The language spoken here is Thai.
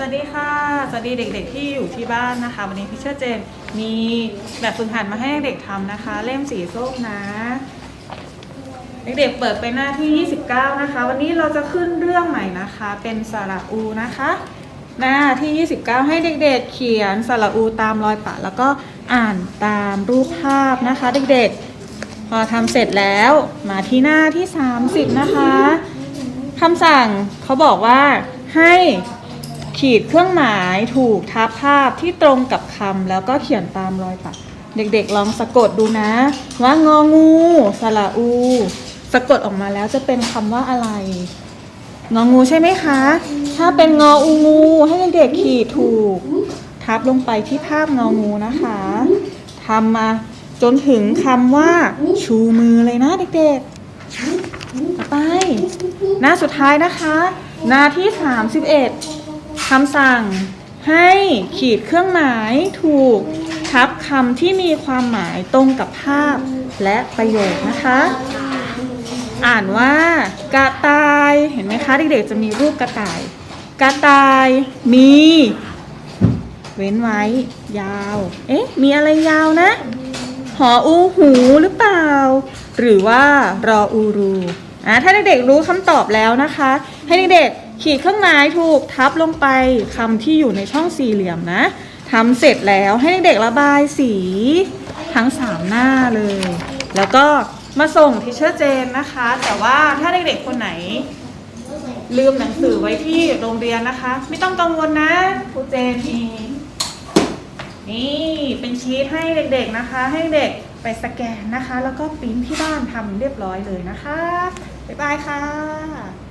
สวัสดีค่ะ สวัสดีเด็กๆที่อยู่ที่บ้านนะคะ วันนี้พี่เชอร์เจนมีแบบฝึกหัดมาให้เด็กทำนะคะ เล่มสีส้มนะ เด็กๆเปิดไปหน้าที่ 29 นะคะ วันนี้เราจะขึ้นเรื่องใหม่นะคะ เป็นสระอูนะคะ หน้าที่ 29 ให้เด็กๆ เขียนสระอูตามรอยปะ แล้วก็อ่านตามรูปภาพนะคะ เด็กๆ พอทำเสร็จแล้วมาที่หน้าที่ 30 นะคะคำสั่งเขาบอกว่าให้ ขีดเครื่องหมายถูกทับภาพที่ตรงกับคำแล้วก็เขียนตามรอยปัก เด็กๆลองสะกดดูนะ ว่างองู สระอู สะกดออกมาแล้วจะเป็นคำว่าอะไร งองูใช่ไหมคะ ถ้าเป็นงออูงู ให้เด็กๆขีดถูก ทับลงไปที่ภาพงองูนะคะทำมาจนถึงคำว่า ชูมือเลยนะเด็กๆ ต่อไป หน้าสุดท้ายนะคะ หน้าที่ 31 คำสั่งให้ขีดเครื่องหมายถูกทับคำที่มีความหมายตรงกับภาพและประโยคนะคะ อ่านว่ากระต่ายเห็นไหมคะเด็กๆจะมีรูปกระต่าย กระต่ายมี เว้นไว้ ยาว เอ๊ะ มีอะไรยาวนะ หออูหูหรือเปล่า หรือว่ารออูรูอะถ้าเด็กๆรู้คำตอบแล้วนะคะ ให้เด็กๆ ขีดเครื่องหมายถูกทับลงไปคำที่อยู่ในช่องสี่เหลี่ยมนะทำเสร็จแล้วให้เด็กระบายสีทั้งสามหน้าเลย แล้วก็มาส่งทิเชอร์เจนนะคะ แต่ว่าถ้าเด็กๆคนไหน ลืมหนังสือไว้ที่โรงเรียนนะคะ ไม่ต้องกังวลนะครูเจนมีนี่เป็นชีทให้เด็กๆนะคะ ให้เด็กไปสแกนนะคะ แล้วก็ปริ้นที่บ้านทำเรียบร้อยเลยนะคะ บ๊ายบายค่ะ